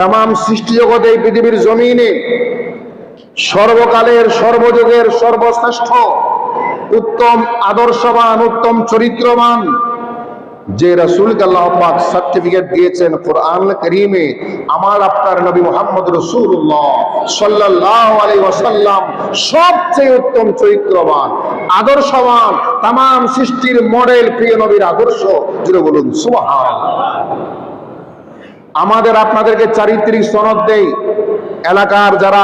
তাম সৃষ্টি জগতে এই পৃথিবীর জমিনে সর্বকালের, সর্বযুগের সর্বশ্রেষ্ঠ, উত্তম, আদর্শবান, উত্তম চরিত্রবান যে রসুলকে আল্লাহ পাক সার্টিফিকেট দিয়েছেন কোরআন করিমে, আমার আপনার নবী মোহাম্মদ রসুল্লাহ সাল্লাল্লাহু আলাইহি ওয়াসাল্লাম সবচেয়ে উত্তম চরিত্রবান, আদর্শবান তাম সৃষ্টির মডেল প্রিয় নবীর আদর্শ যেটা বলুন সুবহান আমাদের আপনাদেরকে চারিত্রিক সনদ দেই। এলাকার যারা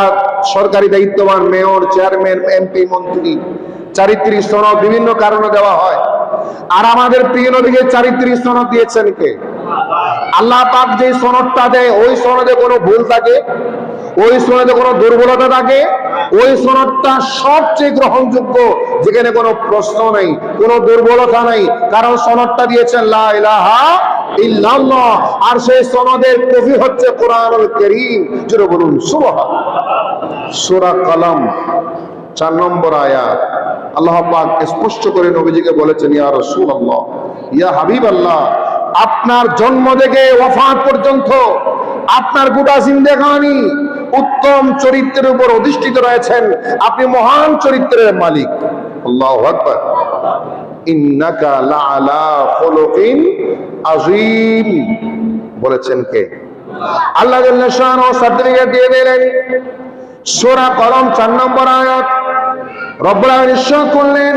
সরকারি দায়িত্ববান, মেয়র, চেয়ারম্যান, এমপি, মন্ত্রী, চারিত্রিক সনদ বিভিন্ন কারণে দেওয়া হয়। আর আমাদের প্রিয় নবীকে চারিত্রিক সনদ দিয়েছেন কে? আল্লাহ পাক যে সনদটা দেয়, ওই সনদে কোনো ভুল থাকে, ওই সনদে কোনো দুর্বলতা থাকে, ওই সনদটা সবচেয়ে গ্রহণযোগ্য, যেখানে কোনো প্রশ্ন নেই, কোনো দুর্বলতা নেই। কারণ সনদটা দিয়েছেন, লা ইলাহা ইল্লাল্লাহ। আর সেই সনদের কবি হচ্ছে কোরআনুল কারীম। যেটা বলুন, সুবহান। সূরা কলম, চার নম্বর আয়াত। আল্লাহ পাক স্পষ্ট করে নবীজিকে বলেছেন, ইয়া রাসূলুল্লাহ, ইয়া হাবিবাল্লাহ, আপনার জন্ম থেকে ওয়াফাত পর্যন্ত আপনার গোটা জিন্দেগানি উত্তম চরিত্রের উপর অধিষ্ঠিত রয়েছেন। আপনি মহান চরিত্রের মালিক। আল্লাহু আকবার। বলেছেন কে? আল্লাহ জাল্লা শাআনহু সার্টিফিকেট দিয়ে দিলেন। সূরা কলম 4 নম্বর আয়াত। রব্বুল আলামিন করলেন,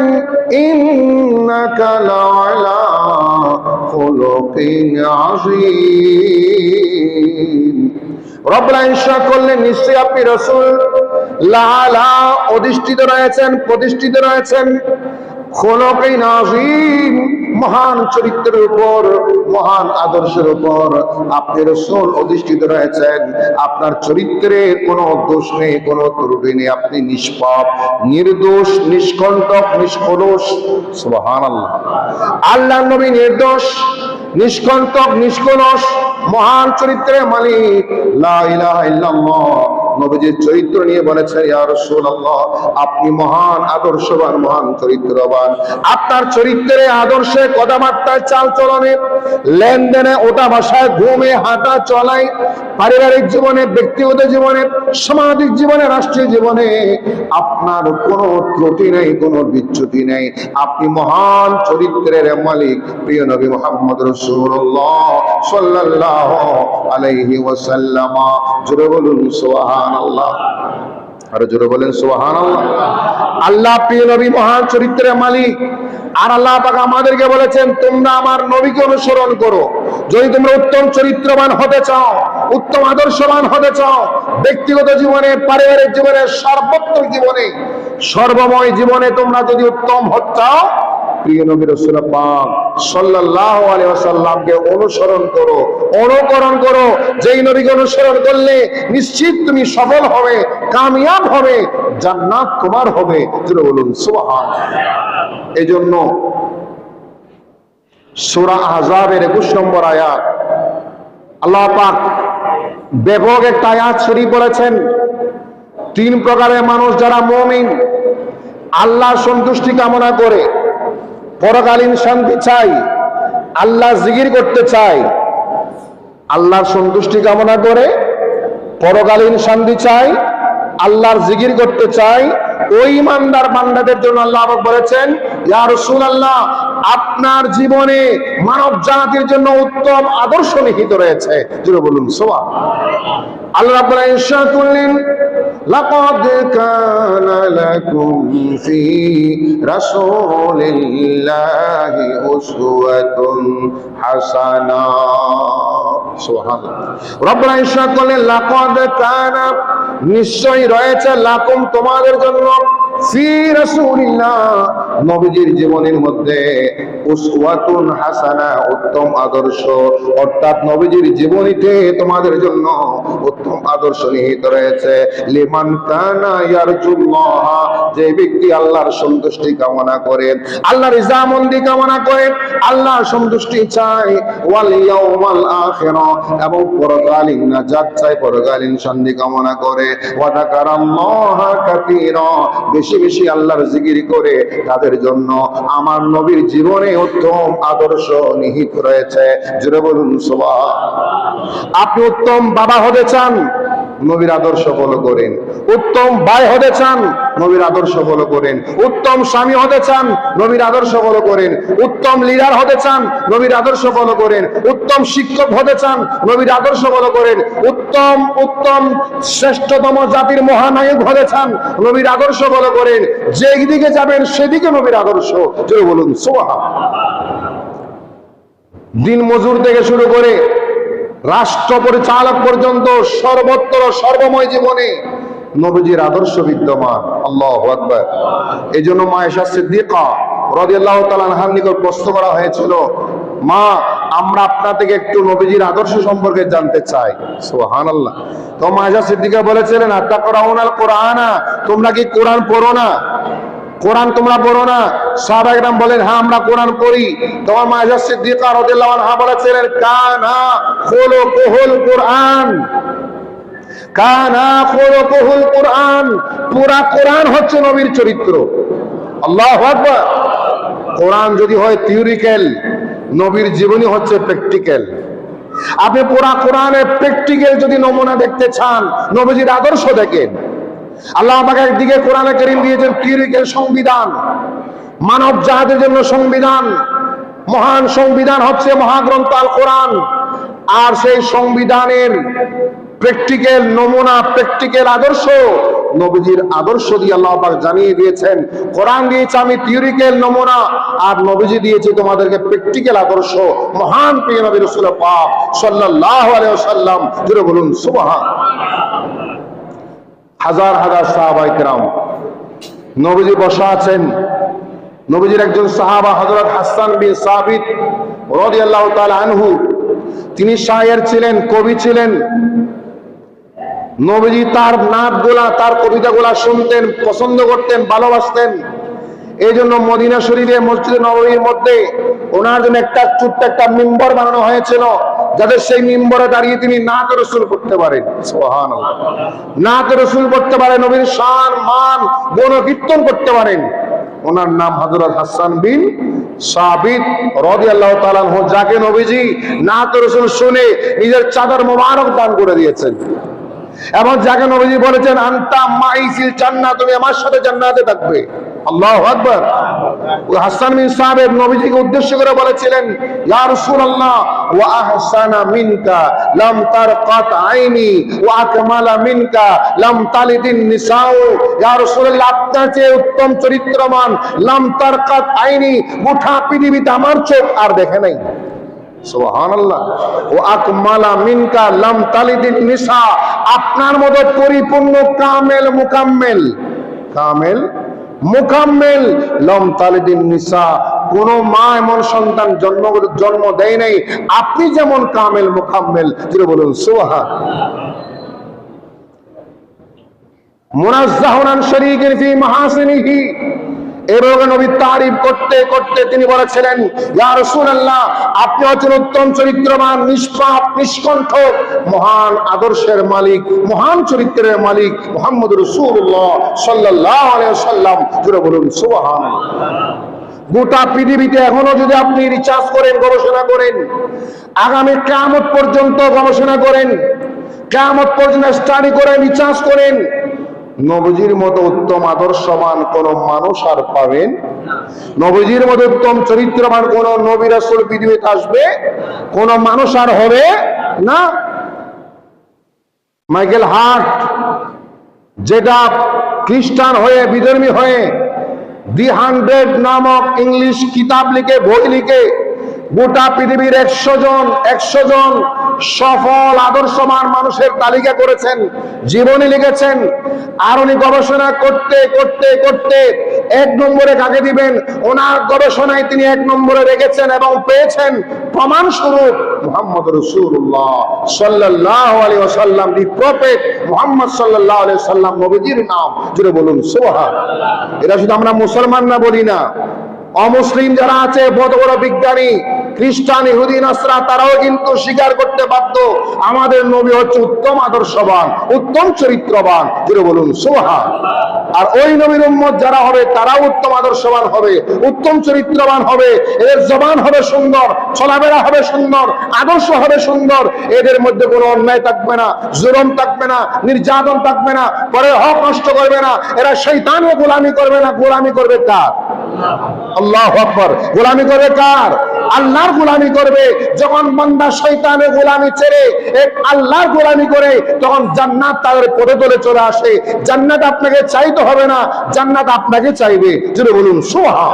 ইন্নাকা লাআলা করলেন, নিশ্চয়ই আপনি রাসূল। লাআলা অধিষ্ঠিত রয়েছেন, প্রতিষ্ঠিত রয়েছেন। মহান চরিত্রের উপর, মহান আদর্শের উপর আপনি রসুল অধিষ্ঠিত রয়েছেন। আপনার চরিত্রে কোনো দোষ নেই, কোনো ত্রুটি নেই। আপনি নিষ্পাপ, নির্দোষ, নিষ্কণ্টক, নিষ্কলস। সুবহান আল্লাহ আল্লাহ নবী নির্দোষ, নিষ্কণ্টক, নিষ্কলস, মহান চরিত্রের মালিক। লা ইল্লাল্লাহ। নবীজির চরিত্র নিয়ে বলেছেন আপনি মহান, আদর্শবান, মহান চরিত্রবান। আপনার চরিত্রে আদর্শে কথাবার্তায় চাল চলনে, লেনদেনে ওটা ভাষায় ঘুমে, হাঁটা চলাই পারিবারিক জীবনে, ব্যক্তিগত জীবনে, সামাজিক জীবনে, রাষ্ট্রীয় জীবনে আপনার কোনো ত্রুটি নেই, কোনো বিচ্যুতি নেই। আপনি মহান চরিত্রের মালিক, প্রিয় নবী মোহাম্মদ রসুল্লাহ সাল্লাল্লাহু আলাইহি ওয়াসাল্লাম। জোরে বলুন আরও জোরে বলেন সুবহানাল্লাহ। আল্লাহ নবী, মহান চরিত্রের মালিক। আর আল্লাহ আমাদেরকে বলেছেন, তোমরা আমার নবীকে অনুসরণ করো। যদি তোমরা উত্তম চরিত্রবান হতে চাও, উত্তম আদর্শবান হতে চাও, ব্যক্তিগত জীবনে, পারিবারিক জীবনে সর্বোত্তম জীবনে, সর্বময় জীবনে তোমরা যদি উত্তম হতে চাও প্রিয় নবী রাসূল পাক ওয়াসাল্লামকে অনুসরণ করো, অনুকরণ করো। নবীকে অনুসরণ করলে নিশ্চিত তুমি সফল হবে, কামিয়াব হবে তোমার হবে। বলুন সূরা আহজাবের 21 নম্বর আয়াত, আল্লাহ পাক ব্যাপক একটা আয়াত শরীফ বলেছেন তিন প্রকারের মানুষ যারা মুমিন আল্লাহ সন্তুষ্টি কামনা করে পরকালীন শান্তি চাই, আল্লাহ জিগির করতে চাই, আল্লাহর সন্তুষ্টি কামনা করে পরকালীন শান্তি চাই, আল্লাহর জিগির করতে চাই ওই ইমানদার বান্দাদের জন্য আল্লাহ বলেছেন, ইয়া রাসূলুল্লাহ, আপনার জীবনে মানব জাতির জন্য উত্তম আদর্শ নিহিত রয়েছে। বলুন সোয়া আল্লাহ রাব্বুল ইরশাদ করলেন লাকাদ কানা লাকুম ফি রাসূলিল্লাহি উসওয়াতুন হাসানা সুবহানাল্লাহ রব্বুল ইরশাদ করলেন লাকাদ কানা নিশ্চয়ই রয়েছে লাকুম তোমাদের জন্য ফি রাসূলিল্লাহ নবীজির জীবনের মধ্যে উসওয়াতুন হাসানা উত্তম আদর্শ। অর্থাৎ নবীজির জীবনীতে তোমাদের জন্য উত্তম আদর্শ নিহিত রয়েছে। লিমান কানা ইয়ারজুল্লাহ, যে ব্যক্তি আল্লাহর সন্তুষ্টি কামনা করে আল্লাহর রিজামন্দি কামনা করে আল্লাহর সন্তুষ্টি চায়, ওয়াল ইয়াউমাল আখিরা, এবং পরকালীন নাজাত চায়, পরকালীন শান্তি কামনা করে। ওয়া যাকারাল্লাহ কাতীরা, বেশি বেশি আল্লাহর জিকির করে তাদের তোমাদের জন্য আমার নবীর জীবনে উত্তম আদর্শ নিহিত রয়েছে। জুড়ে বলুন সোবা আপনি উত্তম বাবা হতে চান নবীর আদর্শ ফলো করেন। উত্তম ভাই হতে চান, নবীর আদর্শ ফলো করেন। উত্তম স্বামী হতে চান, নবীর আদর্শ ফলো করেন। উত্তম লিডার হতে চান, নবীর আদর্শ ফলো করেন। উত্তম শিক্ষক হতে চান, নবীর আদর্শ ফলো করেন। উত্তম উত্তম শ্রেষ্ঠতম জাতির মহানায়ক হতে চান, নবীর আদর্শ ফলো করেন। যেদিকে যাবেন, সেদিকে নবীর আদর্শ। বলুন সোহা দিন মজুর থেকে শুরু করে রাষ্ট্র পরিচালক পর্যন্ত সর্বত্র সর্বময় জীবনে নবীজির আদর্শ বিদ্যমান। আল্লাহ আকবর। এই জন্য মায়েশা সিদ্দিকা রাদিয়াল্লাহু আনহার নিকট প্রশ্ন করা হয়েছিল, মা, আমরা আপনার থেকে একটু নবীজির আদর্শ সম্পর্কে জানতে চাই। সুবহানাল্লাহ। তো মায়েশা সিদ্দিকা বলেছিলেন, আত্তাকরাউনাল কোরআনা, তোমরা কি কোরআন পড়ো না? কোরআন তোমরা পড়ো না। সাহাবাইকরাম বলেন হ্যাঁ আমরা কোরআন পড়ি। তোমার মায়েশা সিদ্দিকা আনহা বলেছিলেন, কানা খুলুকুহুল কোরআন। কানা খুলুকুহুল কোরআন। পুরা কোরআন হচ্ছে নবীর চরিত্র। আল্লাহু আকবার। কোরআন যদি হয় থিওরিক্যাল, নবীর জীবনী হচ্ছে প্র্যাকটিক্যাল। আপনি পুরা কোরআনের প্র্যাকটিক্যাল যদি নমুনা দেখতে চান, নবীজির আদর্শ দেখেন। আল্লাহ আমাকে একদিকে কোরআনে করিম দিয়েছেন থিওরিক্যাল সংবিধান, মানব জাহাজের জন্য সংবিধান, মহান সংবিধান হচ্ছে মহাগ্রন্থ আল কোরআন, আর সেই সংবিধানের প্র্যাকটিক্যাল নমুনা, প্র্যাকটিক্যাল আদর্শ নবীজির আদর্শ দিয়ে আল্লাহ পাক জানিয়ে দিয়েছেন, কোরআন দিয়েছে আমি থিওরিক্যাল নমুনা, আর নবীজি দিয়েছে তোমাদেরকে প্র্যাকটিক্যাল আদর্শ, মহান প্রিয় নবী রসুল পাক সাল্লাল্লাহু আলাইহি ওয়াসাল্লাম জুড়ে বলুন সুবহান। হাজার হাজার সাহাবাই কেরাম। নবীজি বসা আছেন। নবীজির একজন সাহাবা হজরত হাসান বিন সাবিত রদি আল্লাহ আনহু, তিনি শায়ের ছিলেন, কবি ছিলেন। নবীজি তার নাচ গোলা তার কবিতাগুলা শুনতেন, পছন্দ করতেন, ভালোবাসতেন। এই জন্য মদিনা শরীফে মসজিদে নবীর মধ্যে ওনার জন্য একটা ছোট্ট একটা মিম্বর বানানো হয়েছিল, যাতে সেই মিম্বরে দাঁড়িয়ে তিনি নাত রসুল করতে পারেন। সোহান নাত রসুল করতে পারেন নবীর শান, মান গুণ কীর্তন করতে পারেন। ওনার নাম হযরত হাসান বিন সাবিত রাদিয়াল্লাহু তাআলা আনহু, যাকে নবীজি নাত রসুল শুনে নিজের চাদর মোবারক দান করে দিয়েছেন। এবং যাকে নবীজি বলেছেন, আন্তা মাইফিল জান্নাত তুমি আমার সাথে জান্নাতে থাকবে। সাহেব উদ্দেশ্য করে বলেছিলেন মিনকা আইনি মিনকা তালিদিন আপনার চেয়ে উত্তম চরিত্রমান লাম তারকাত আইনি গোটা পৃথিবীতে আমার চোখ আর দেখে নাই। আপনার মতো পরিপূর্ণ কামেল মুকাম্মেল। কামেল মুকাম্মেল লম তালিদিন নিসা। কোন মা এমন সন্তান জন্ম জন্ম দেয় নাই। আপনি যেমন কামেল, মুকাম্মেল যেটা বলুন, সুবহান। মুনাজ্জাহুনান শরীকের ফি মাহাসিনিহি। এভাবে নবী তারিফ করতে করতে তিনি বলেছিলেন, ইয়া রাসূলুল্লাহ, আপনি হচ্ছেন উত্তম চরিত্রবান, নিষ্পাপ, নিষ্কণ্ঠ, মহান আদর্শের মালিক, মহান চরিত্রের মালিক মুহাম্মদ রাসূলুল্লাহ সাল্লাল্লাহু আলাইহি ওয়াসাল্লাম। জুড়ে বলুন, সুবহানাল্লাহ। গোটা পৃথিবীতে এখনও যদি আপনি রিচার্জ করেন, গবেষণা করেন, আগামী কিয়ামত পর্যন্ত গবেষণা করেন, কিয়ামত পর্যন্ত স্টাডি করেন রিচার্জ করেন নবজির মতো উত্তম আদর্শবান কোন মানুষ আর পাবেন নবজির মতো উত্তম চরিত্রবান কোন নবী রাসূল পৃথিবীতে আসবে, কোন মানুষ আর হবে না। মাইকেল হার্ট, যেটা খ্রিস্টান হয়ে, বিধর্মী হয়ে, দি হান্ড্রেড নামক ইংলিশ কিতাব লিখে, বই লিখে, গোটা পৃথিবীর একশো জন একশো জন সফল, আদর্শমান মানুষের তালিকা করেছেন, জীবনী লিখেছেন। আর উনি গবেষণা করতে করতে করতে এক নম্বরে কাকে দিবেন? ওনার গবেষণায় তিনি এক নম্বরে রেখেছেন এবং পেয়েছেন প্রমাণ স্বরূপ মোহাম্মদ রসুল্লাহ সাল্লাহ আলী ওসাল্লাম দি প্রফেট মোহাম্মদ সাল্লাহ আলী সাল্লাম নবীজির নাম। জুড়ে বলুন সোহা এটা শুধু আমরা মুসলমান না বলি না। অমুসলিম যারা আছে, বড় বড় বিজ্ঞানী, খ্রিস্টান, ইহুদি, নাসরা, তারাও কিন্তু স্বীকার করতে বাধ্য। আমাদের নবী হচ্ছে উত্তম আদর্শবান, উত্তম চরিত্রবান। যেটা বলুন সোহা আর ওই নবীর উম্মত যারা হবে, তারাও উত্তম আদর্শবান হবে, উত্তম চরিত্রবান হবে। এদের জবান হবে সুন্দর, চলাফেরা হবে সুন্দর, আদর্শ হবে সুন্দর। এদের মধ্যে কোনো অন্যায় থাকবে না, জুলম থাকবে না, নির্যাতন থাকবে না, পরে হক নষ্ট করবে না। এরা শৈতানও গোলামি করবে না, গোলামি করবে কার? আল্লাহ আকবর। গোলামি করবে কার? আল্লাহর গোলামি করবে। যখন বান্দা শৈতানে গোলামি ছেড়ে এক আল্লাহর গোলামি করে, তখন জান্নাত তাদের পদে তলে চলে আসে। জান্নাত আপনাকে চাইতে হবে না, জান্নাত আপনাকে চাইবে। যেটা বলুন সোহা